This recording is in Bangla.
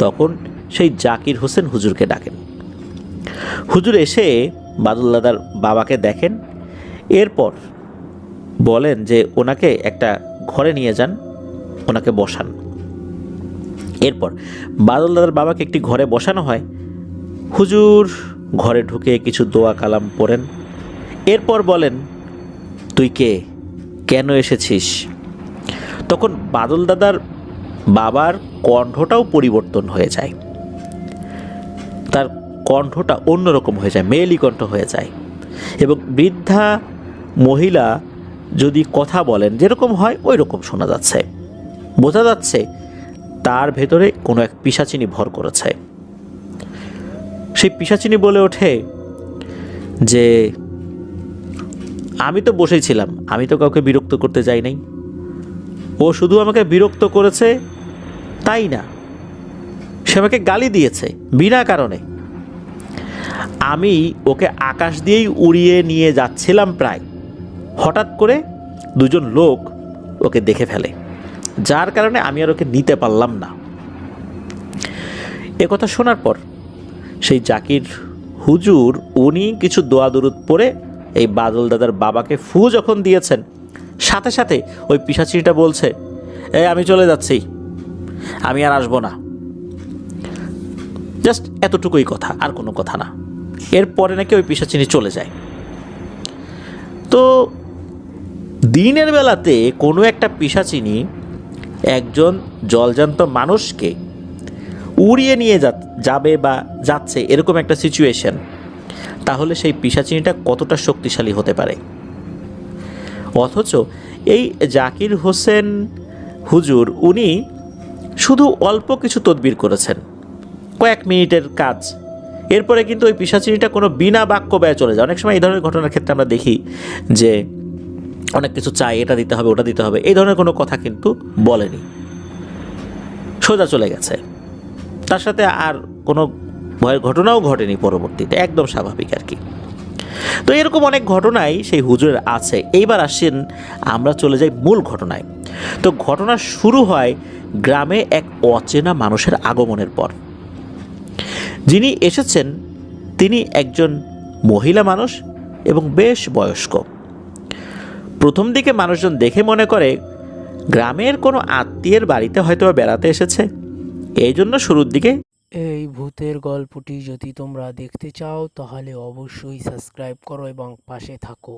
তখন সেই জাকির হোসেন হুজুরকে ডাকেন। হুজুর এসে বাদুল্লাদার বাবাকে দেখেন, এরপর বলেন যে ওনাকে একটা ঘরে নিয়ে যান, ওনাকে বসান। এরপর বাদলদাদার বাবাকে একটি ঘরে বসানো হয়। হুজুর ঘরে ঢুকে কিছু দোয়া কালাম পড়েন। এরপর বলেন, তুই কে? কেন এসেছিস? তখন বাদল দাদার বাবার কণ্ঠটাও পরিবর্তন হয়ে যায়। তার কণ্ঠটা অন্যরকম হয়ে যায়, মেয়েলি কণ্ঠ হয়ে যায়। এবং বৃদ্ধা মহিলা যদি কথা বলেন, যেরকম হয় ওই রকম শোনা যাচ্ছে। বোঝা যাচ্ছে তার ভেতরে কোনো এক পিসাচিনি ভর করেছে। সেই পিসাচিনি বলে ওঠে যে, আমি তো বসেই ছিলাম, আমি তো কাউকে বিরক্ত করতে যাই নাই। ও শুধু আমাকে বিরক্ত করেছে তাই না? সে আমাকে গালি দিয়েছে, বিনা কারণে। আমি ওকে আকাশ দিয়েই উড়িয়ে নিয়ে যাচ্ছিলাম প্রায়। হঠাৎ করে দুজন লোক ওকে দেখে ফেলে, যার কারণে আমি আর ওকে নিতে পারলাম না। কথা শোনার পর সেই জাকির হুজুর, উনি কিছু দোয়া দরুদ পরে এই বাদল দাদার বাবাকে ফু যখন দিয়েছেন সাথে সাথে ওই পিসাচিটা বলছে এ আমি চলে যাচ্ছি। আমি আর আসব না। জাস্ট এতটুকুই কথা, আর কোনো কথা না। এরপরে নাকি ওই পিসাচিনি চলে যায়। তো দিনের বেলাতে কোনো একটা পিসাচিনি একজন জলজান্ত মানুষকে উড়িয়ে নিয়ে যা- যাবে বা যাচ্ছে এরকম একটা সিচুয়েশন তাহলে সেই পিসাচিনিটা কতটা শক্তিশালী হতে পারে? অথচ এই জাকির হোসেন হুজুর, উনি শুধু অল্প কিছু তদবির করেছেন, কয়েক মিনিটের কাজ। এরপরে কিন্তু ওই পিসাচিনিটা কোনো বিনা বাক্য ব্যয় চলে যায়। অনেক সময় এই ধরনের ঘটনার ক্ষেত্রে আমরা দেখি যে অনেক কিছু চাই, এটা দিতে হবে, ওটা দিতে হবে, এই ধরনের কোনো কথা কিন্তু বলেনি। সোজা চলে গেছে। তার সাথে আর কোনো ভয়ের ঘটনাও ঘটেনি পরবর্তীতে, একদম স্বাভাবিক আর কি। তো এরকম অনেক ঘটনাই সেই হুজুরের আছে। এইবার আসেন, আমরা চলে যাই মূল ঘটনায়। তো ঘটনা শুরু হয় গ্রামে এক অচেনা মানুষের আগমনের পর। যিনি এসেছেন, তিনি একজন মহিলা মানুষ এবং বেশ বয়স্ক। প্রথম দিকে মানুষজন দেখে মনে করে, গ্রামের কোনো আত্মীয়ের বাড়িতে হয়তো বেড়াতে এসেছে। এই জন্য শুরুর দিকে এই ভূতের গল্পটি যদি তোমরা দেখতে চাও তাহলে অবশ্যই সাবস্ক্রাইব করো এবং পাশে থাকো।